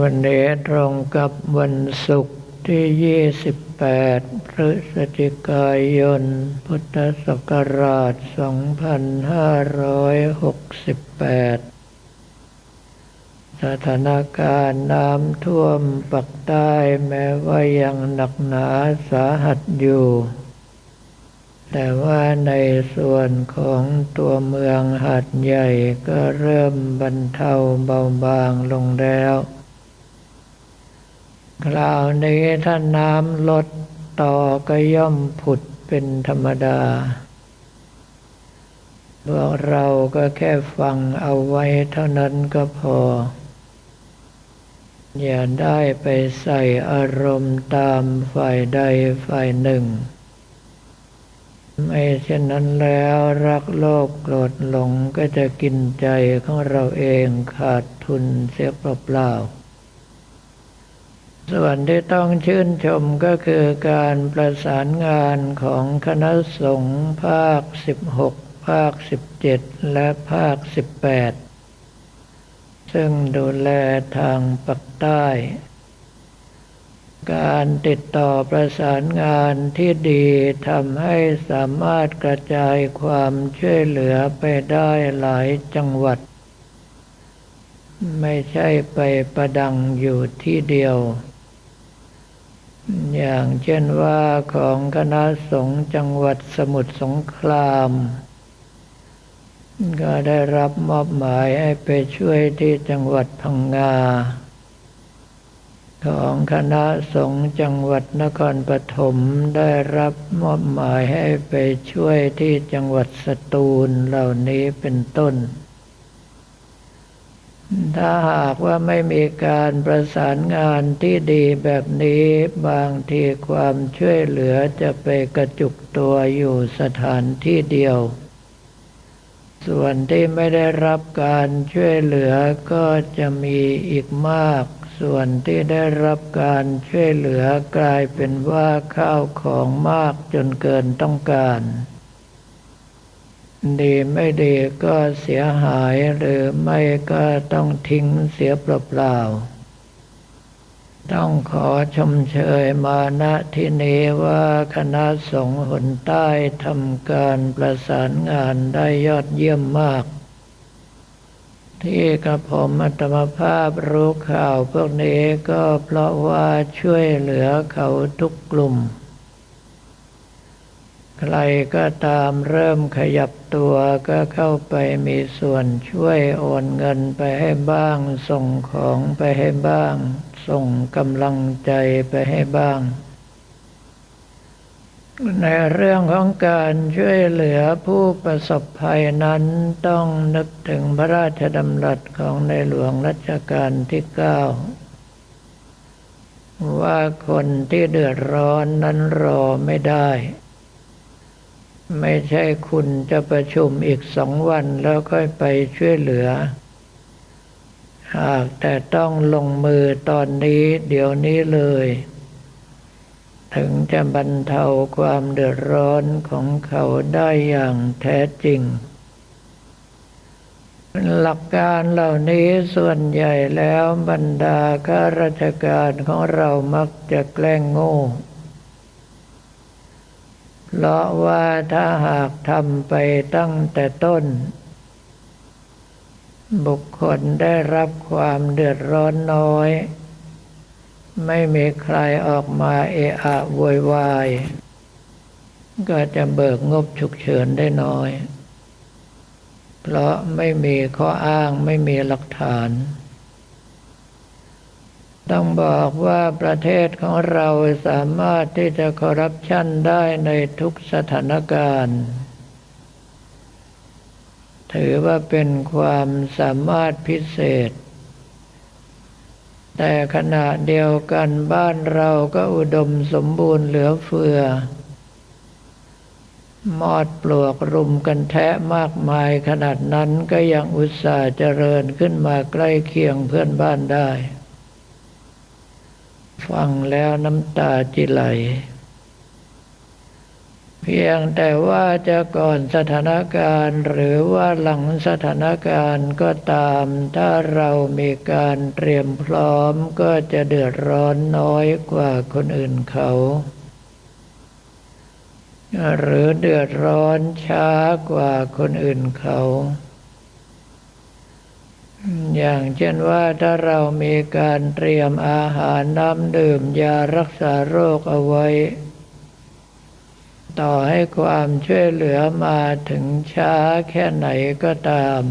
วันนี้ตรงกับวันศุกร์ที่ 28 พฤศจิกายน พุทธศักราช 2568 สถานการณ์น้ำท่วมปักใต้แม้ว่ายังหนักหนาสาหัสอยู่ แต่ว่าในส่วนของตัวเมืองหัดใหญ่ก็เริ่มบรรเทาเบาบางลงแล้ว คราวนี้ถ้าน้ำลดต่อก็ย่อมผุดเป็นธรรมดา พวกเราก็แค่ฟังเอาไว้เท่านั้นก็พอ อย่าได้ไปใส่อารมณ์ตามฝ่ายใดฝ่ายหนึ่ง ไม่เช่นนั้นแล้วรักโลภโกรธหลงก็จะกินใจของเราเองขาดทุนเสียเปล่าๆ ส่วนที่ต้องชื่นชมก็คือการประสานงานของคณะสงฆ์ภาค 16 ภาค 17 และภาค 18 ซึ่งดูแลทางปักใต้ การติดต่อประสานงานที่ดีทำให้สามารถกระจายความช่วยเหลือไปได้หลายจังหวัด ไม่ใช่ไปประดังอยู่ที่เดียว อย่างเช่นว่าของคณะสงฆ์จังหวัดสมุทรสงคราม ก็ได้รับมอบหมายให้ไปช่วยที่จังหวัดพังงา ของคณะสงฆ์จังหวัดนครปฐมได้รับมอบหมายให้ไปช่วยที่จังหวัดสตูลเหล่านี้เป็นต้น ถ้าหากว่าไม่มีการประสานงานที่ดีแบบนี้บางทีความช่วยเหลือจะไปกระจุกตัวอยู่สถานที่เดียว ส่วนที่ไม่ได้รับการช่วยเหลือก็จะมีอีกมาก ส่วนที่ได้รับการช่วยเหลือกลายเป็นว่าข้าวของมากจนเกินต้องการ ดีไม่ดีก็เสียหายหรือไม่ก็ต้องทิ้งเสียเปล่าๆต้องขอชมเชยมาณที่นี้ว่าคณะสงฆ์หนใต้ทำการประสานงานได้ยอดเยี่ยมมาก ที่กระผมอัตมภาพรู้ข่าวพวกนี้ก็เพราะว่าช่วยเหลือเขาทุกกลุ่ม ใครก็ตามเริ่มขยับตัวก็เข้าไปมีส่วนช่วยโอนเงินไปให้บ้าง ส่งของไปให้บ้าง ส่งกำลังใจไปให้บ้าง ในเรื่องของการช่วยเหลือผู้ประสบภัยนั้นต้องนึกถึงพระราชดำรัสของในหลวงรัชกาลที่เก้าว่าคนที่เดือดร้อนนั้นรอไม่ได้ ไม่ใช่คุณจะประชุมอีกสองวันแล้วค่อยไปช่วยเหลือ หากแต่ต้องลงมือตอนนี้เดี๋ยวนี้เลย ถึงจะบรรเทาความเดือดร้อนของเขาได้อย่างแท้จริง หลักการเหล่านี้ส่วนใหญ่แล้วบรรดาข้าราชการของเรามักจะแกล้งโง่ เพราะว่าถ้าหากทำไปตั้งแต่ต้น บุคคลได้รับความเดือดร้อนน้อย ไม่มีใครออกมาเอะอะวยวาย ก็จะเบิกงบฉุกเฉินได้น้อย เพราะไม่มีข้ออ้างไม่มีหลักฐาน ต้องบอกว่าประเทศของเราสามารถที่จะคอรัปชันได้ในทุกสถานการณ์ ถือว่าเป็นความสามารถพิเศษ แต่ขณะเดียวกันบ้านเราก็อุดมสมบูรณ์เหลือเฟือ มอดปลวกรุมกันแทะมากมายขนาดนั้นก็ยังอุตส่าห์เจริญขึ้นมาใกล้เคียงเพื่อนบ้านได้ ฟังแล้วน้ำตาจิไหล เพียงแต่ว่าจะก่อนสถานการณ์ หรือว่าหลังสถานการณ์ก็ตาม ถ้าเรามีการเตรียมพร้อมก็จะเดือดร้อนน้อยกว่าคนอื่นเขาหรือเดือดร้อนช้ากว่าคนอื่นเขา อย่างเช่นว่าถ้าเรามีการเตรียมอาหารน้ำดื่มยารักษาโรคเอาไว้ ต่อให้ความช่วยเหลือมาถึงช้าแค่ไหนก็ตาม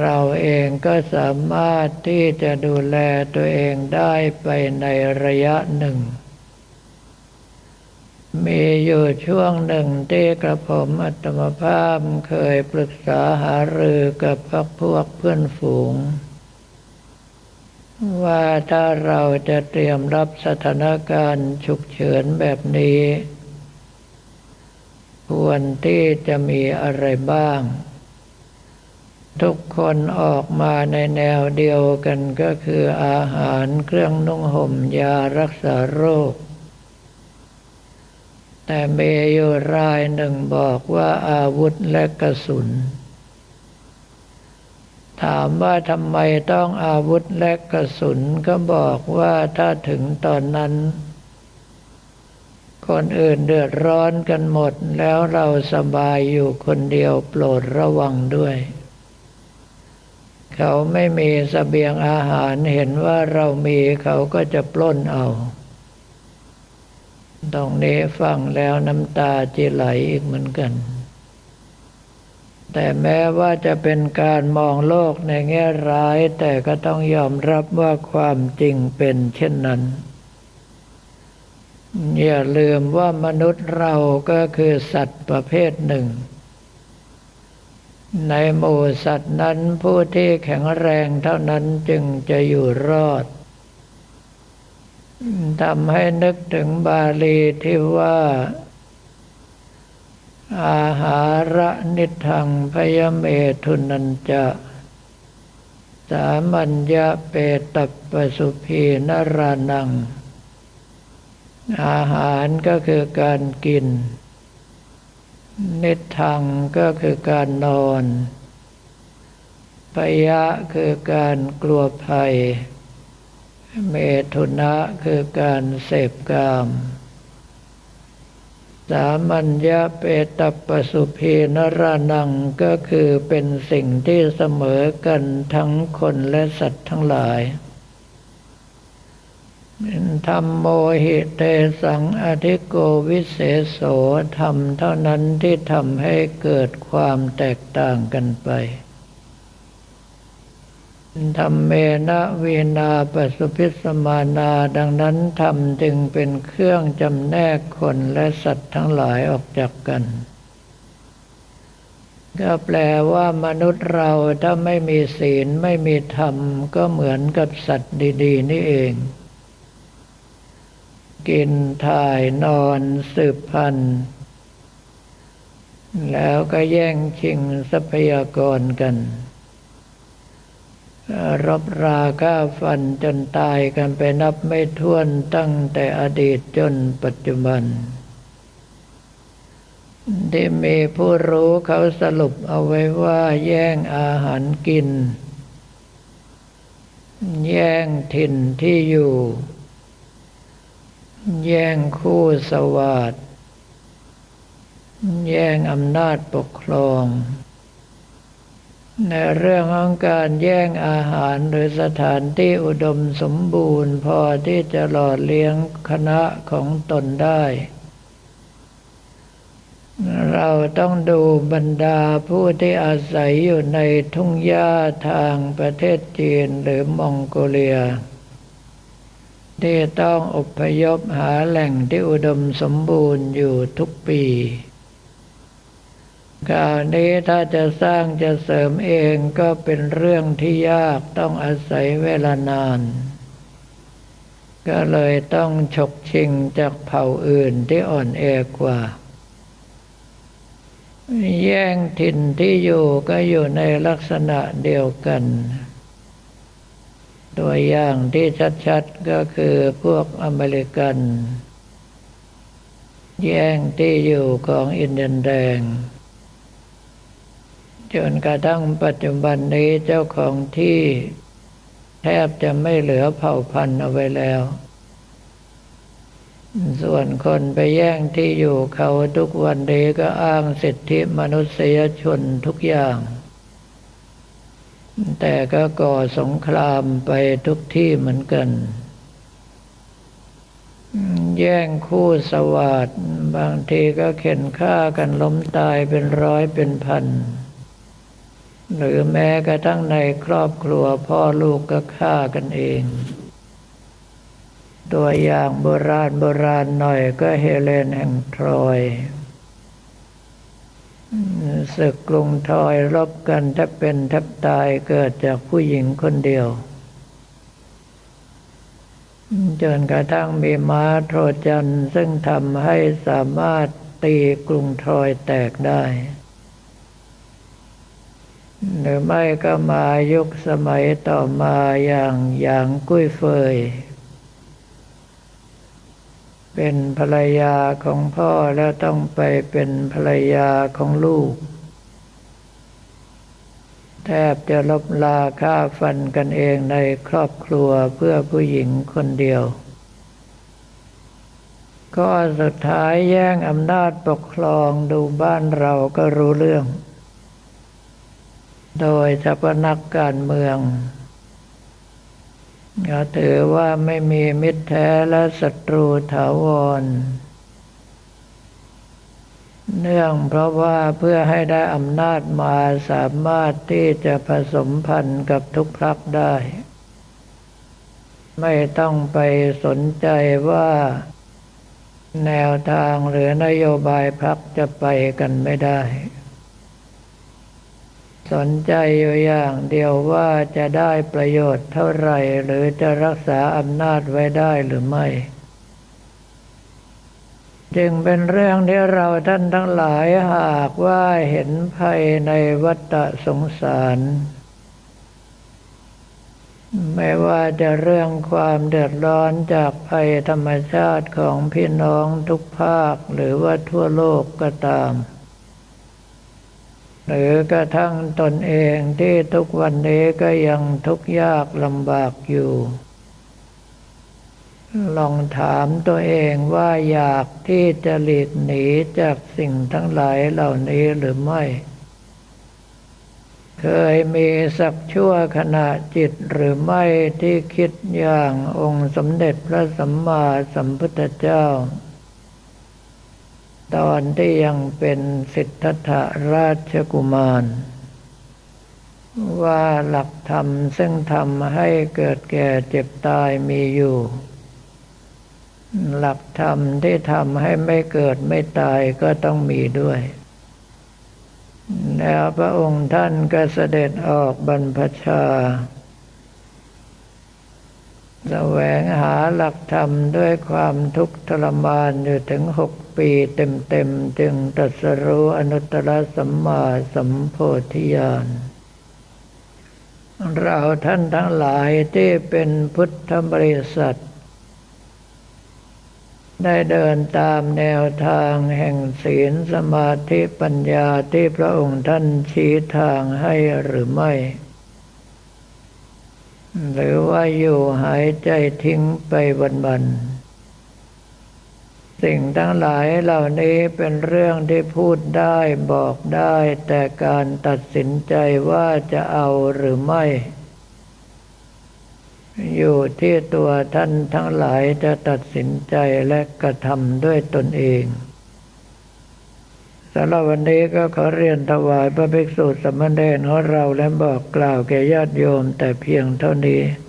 เราเองก็สามารถที่จะดูแลตัวเองได้ไปในระยะหนึ่ง มีอยู่ช่วงหนึ่งที่กระผมอัตมภาพเคยปรึกษาหารือกับพักพวกเพื่อนฝูง ว่าถ้าเราจะเตรียมรับสถานการณ์ฉุกเฉินแบบนี้ ควรที่จะมีอะไรบ้าง ทุกคนออกมาในแนวเดียวกันก็คืออาหารเครื่องนุ่งห่มยารักษาโรค แต่เมอยู่รายหนึ่งบอกว่าอาวุธและกระสุน ถามว่าทำไมต้องอาวุธและกระสุนก็บอกว่าถ้าถึงตอนนั้น คนอื่นเดือดร้อนกันหมดแล้วเราสบายอยู่คนเดียวโปรดระวังด้วย เขาไม่มีสเสบียงอาหารเห็นว่าเรามีเขาก็จะปล้นเอา ตรงนี้ฟังแล้วน้ำตาจะไหลอีกเหมือนกัน แต่แม้ว่าจะเป็นการมองโลกในแง่ร้าย แต่ก็ต้องยอมรับว่าความจริงเป็นเช่นนั้น อย่าลืมว่ามนุษย์เราก็คือสัตว์ประเภทหนึ่ง ในหมู่สัตว์นั้นผู้ที่แข็งแรงเท่านั้นจึงจะอยู่รอด ทำให้นึกถึงบาลีที่ว่า อาหาระนิทังพยเมทุนันจะสามัญญาเปตัปสุพีนรานัง อาหารก็คือการกิน นิทังก็คือการนอนพยะคือการกลัวภัย เมทุนะคือการเสพกาม สามัญญาเปตปสุเพนรานังก็คือเป็นสิ่งที่เสมอกันทั้งคนและสัตว์ทั้งหลายธรรมโมหิเตสังอธิโกวิเศษโสธรรมเท่านั้นที่ทำให้เกิดความแตกต่างกันไป ธรรมเมนะวีนาปสุพิสมานา ดังนั้นธรรมจึงเป็นเครื่องจำแนกคนและสัตว์ทั้งหลายออกจากกัน ก็แปลว่ามนุษย์เราถ้าไม่มีศีลไม่มีธรรม ก็เหมือนกับสัตว์ดี ๆ นี่เอง กินถ่ายนอนสืบพันธุ์ แล้วก็แย่งชิงทรัพยากรกัน รบราก้าฟันจนตายกันไปนับไม่ถ้วนตั้งแต่อดีตจนปัจจุบัน ที่มีผู้รู้เขาสรุปเอาไว้ว่าแย่งอาหารกิน แย่งถิ่นที่อยู่ แย่งคู่สวัสดแย่งอำนาจปกครอง ในเรื่องของการแย่งอาหารหรือสถานที่อุดมสมบูรณ์พอที่จะหล่อเลี้ยงคณะของตนได้ เราต้องดูบรรดาผู้ที่อาศัยอยู่ในทุ่งหญ้าทางประเทศจีนหรือมองโกเลีย ที่ต้องอพยพหาแหล่งที่อุดมสมบูรณ์อยู่ทุกปี กราวนี้ถ้าจะสร้างจะเสริมเองก็เป็นเรื่องที่ยากต้องอาศัยเวลานาน ก็เลยต้องฉกชิงจากเผ่าอื่นที่อ่อนแอกว่า แย่งถิ่นที่อยู่ก็อยู่ในลักษณะเดียวกัน ตัวอย่างที่ชัดๆก็คือพวกอเมริกันแย่งที่อยู่ของอินเดียนแดง จนกระทั่งปัจจุบันนี้เจ้าของที่แทบจะไม่เหลือเผ่าพันธุ์เอาไว้แล้ว ส่วนคนไปแย่งที่อยู่เขาทุกวันนี้ก็อ้างสิทธิมนุษยชนทุกอย่าง แต่ก็ก่อสงครามไปทุกที่เหมือนกัน แย่งคู่สวัสดบางทีก็เข็นฆ่ากันล้มตายเป็นร้อยเป็นพัน หรือแม้กระทั่งในครอบครัวพ่อลูกก็ฆ่ากันเอง ตัวอย่างโบราณโบราณหน่อยก็เฮเลนแห่งทรอยศึกกรุงทรอยรบกันแทบเป็นแทบตายเกิดจากผู้หญิงคนเดียวจนกระทั่งมีม้าโทรจันซึ่งทำให้สามารถตีกรุงทรอยแตกได้ หรือไม่ก็มายุคสมัยต่อมาอย่างอย่างกุ้ยเฟย เป็นภรรยาของพ่อแล้วต้องไปเป็นภรรยาของลูก แทบจะลบลาฆ่าฟันกันเองในครอบครัวเพื่อผู้หญิงคนเดียวก็สุดท้ายแย่งอำนาจปกครองดูบ้านเราก็รู้เรื่อง โดยเฉพาะนักการเมืองก็ถือว่าไม่มีมิตรแท้และศัตรูถาวร เนื่องเพราะว่าเพื่อให้ได้อำนาจมาสามารถที่จะผสมพันธ์กับทุกพรรคได้ ไม่ต้องไปสนใจว่าแนวทางหรือนโยบายพรรคจะไปกันไม่ได้ สนใจอยู่อย่างเดียวว่าจะได้ประโยชน์เท่าไหร่หรือจะรักษาอำนาจไว้ได้หรือไม่ จึงเป็นเรื่องที่เราท่านทั้งหลายหากว่าเห็นภัยในวัฏสงสาร ไม่ว่าจะเรื่องความเดือดร้อนจากภัยธรรมชาติของพี่น้องทุกภาคหรือว่าทั่วโลกก็ตาม หรือกระทั่งตนเองที่ทุกวันนี้ก็ยังทุกข์ยากลำบากอยู่ ลองถามตัวเองว่าอยากที่จะหลีกหนีจากสิ่งทั้งหลายเหล่านี้หรือไม่ เคยมีสักชั่วขณะจิตหรือไม่ที่คิดอย่างองค์สมเด็จพระสัมมาสัมพุทธเจ้า ตอนที่ยังเป็นสิทธัตถราชกุมาร ว่าหลักธรรมซึ่งทำให้เกิดแก่เจ็บตายมีอยู่ หลักธรรมที่ทำให้ไม่เกิดไม่ตายก็ต้องมีด้วย แล้วพระองค์ท่านก็เสด็จออกบรรพชา แสวงหาหลักธรรมด้วยความทุกข์ทรมานอยู่ถึงหกปีเต็มๆ จึงตรัสรู้อนุตตรสัมมาสัมโพธิญาณเราท่านทั้งหลายที่เป็นพุทธบริษัท ได้เดินตามแนวทางแห่งศีลสมาธิปัญญาที่พระองค์ท่านชี้ทางให้หรือไม่ หรือว่าอยู่หายใจทิ้งไปวันๆสิ่งทั้งหลายเหล่านี้เป็นเรื่องที่พูดได้บอกได้ แต่การตัดสินใจว่าจะเอาหรือไม่ อยู่ที่ตัวท่านทั้งหลายจะตัดสินใจและกระทำด้วยตนเอง สำหรับวันนี้ก็ขอเรียนถวายพระภิกษุสมณเณรของเราและบอกกล่าวแก่ญาติโยมแต่เพียงเท่านี้